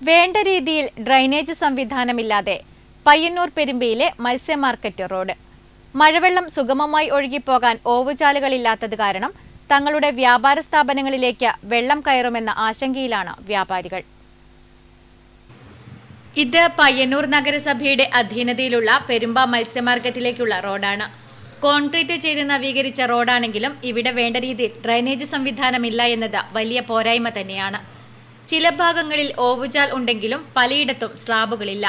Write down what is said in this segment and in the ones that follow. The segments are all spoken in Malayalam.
വേണ്ട രീതിയിൽ ഡ്രൈനേജ് സംവിധാനമില്ലാതെ പയ്യന്നൂർ പെരുമ്പയിലെ മത്സ്യ മാർക്കറ്റ് റോഡ്. മഴവെള്ളം സുഗമമായി ഒഴുകിപ്പോകാൻ ഓവുചാലുകളില്ലാത്തത് കാരണം തങ്ങളുടെ വ്യാപാര സ്ഥാപനങ്ങളിലേക്ക് വെള്ളം കയറുമെന്ന ആശങ്കയിലാണ് വ്യാപാരികൾ. ഇത് പയ്യന്നൂർ നഗരസഭയുടെ അധീനതയിലുള്ള പെരുമ്പ മത്സ്യ മാർക്കറ്റിലേക്കുള്ള റോഡാണ്. കോൺക്രീറ്റ് ചെയ്ത് നവീകരിച്ച റോഡാണെങ്കിലും ഇവിടെ വേണ്ട രീതിയിൽ ഡ്രൈനേജ് സംവിധാനമില്ല എന്നത് വലിയ പോരായ്മ തന്നെയാണ്. ചില ഭാഗങ്ങളിൽ ഓവുചാൽ ഉണ്ടെങ്കിലും പലയിടത്തും സ്ലാബുകളില്ല.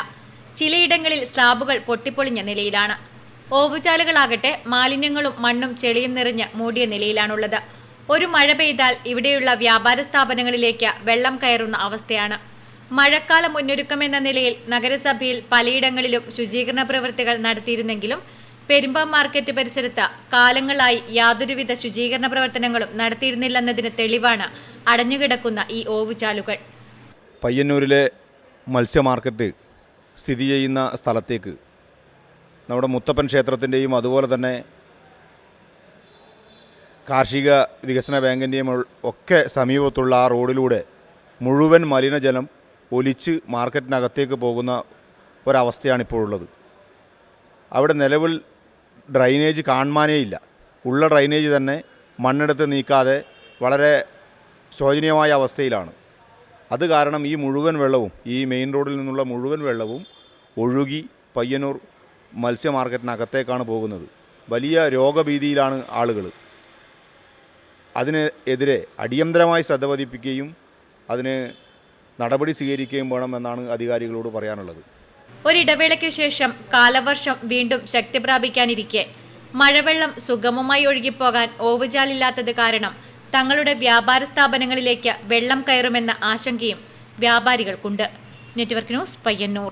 ചിലയിടങ്ങളിൽ സ്ലാബുകൾ പൊട്ടിപ്പൊളിഞ്ഞ നിലയിലാണ്. ഓവുചാലുകളാകട്ടെ മാലിന്യങ്ങളും മണ്ണും ചെളിയും നിറഞ്ഞ് മൂടിയ നിലയിലാണുള്ളത്. ഒരു മഴ പെയ്താൽ ഇവിടെയുള്ള വ്യാപാര സ്ഥാപനങ്ങളിലേക്ക് വെള്ളം കയറുന്ന അവസ്ഥയാണ്. മഴക്കാല മുന്നൊരുക്കമെന്ന നിലയിൽ നഗരസഭയിൽ പലയിടങ്ങളിലും ശുചീകരണ പ്രവൃത്തികൾ നടത്തിയിരുന്നെങ്കിലും പെരുമ്പ മാർക്കറ്റ് പരിസരത്ത് കാലങ്ങളായി യാതൊരുവിധ ശുചീകരണ പ്രവർത്തനങ്ങളും നടത്തിയിരുന്നില്ലെന്നതിന് തെളിവാണ് അടഞ്ഞുകിടക്കുന്ന ഈ ഓവുചാലുകൾ. പയ്യന്നൂരിലെ മത്സ്യ മാർക്കറ്റ് സ്ഥിതി ചെയ്യുന്ന സ്ഥലത്തേക്ക് നമ്മുടെ മുത്തപ്പൻ ക്ഷേത്രത്തിന്റെയും അതുപോലെ തന്നെ കാർഷിക വികസന ബാങ്കിന്റെയും ഒക്കെ സമീപത്തുള്ള ആ റോഡിലൂടെ മുഴുവൻ മലിനജലം ഒലിച്ച് മാർക്കറ്റിനകത്തേക്ക് പോകുന്ന ഒരവസ്ഥയാണ് ഇപ്പോൾ ഉള്ളത് അവിടെ നിലവിൽ ഡ്രൈനേജ് കാണുവാനേ ഇല്ല. ഉള്ള ഡ്രൈനേജ് തന്നെ മണ്ണെടുത്ത് നീക്കാതെ വളരെ ശോചനീയമായ അവസ്ഥയിലാണ്. അത് കാരണം ഈ മുഴുവൻ വെള്ളവും ഈ മെയിൻ റോഡിൽ നിന്നുള്ള മുഴുവൻ വെള്ളവും ഒഴുകി പയ്യന്നൂർ മത്സ്യ മാർക്കറ്റിനകത്തേക്കാണ് പോകുന്നത്. വലിയ രോഗഭീതിയിലാണ് ആളുകൾ അതിനെതിരെ അടിയന്തരമായി ശ്രദ്ധ പതിപ്പിക്കുകയും അതിന് നടപടി സ്വീകരിക്കുകയും വേണമെന്നാണ് അധികാരികളോട് പറയാനുള്ളത്. ഒരിടവേളയ്ക്ക് ശേഷം കാലവർഷം വീണ്ടും ശക്തി പ്രാപിക്കാനിരിക്കെ മഴവെള്ളം സുഗമമായി ഒഴുകിപ്പോകാൻ ഓവുചാലില്ലാത്തത് കാരണം തങ്ങളുടെ വ്യാപാര സ്ഥാപനങ്ങളിലേക്ക് വെള്ളം കയറുമെന്ന ആശങ്കയും വ്യാപാരികൾക്കുണ്ട്. Network news Payyanur.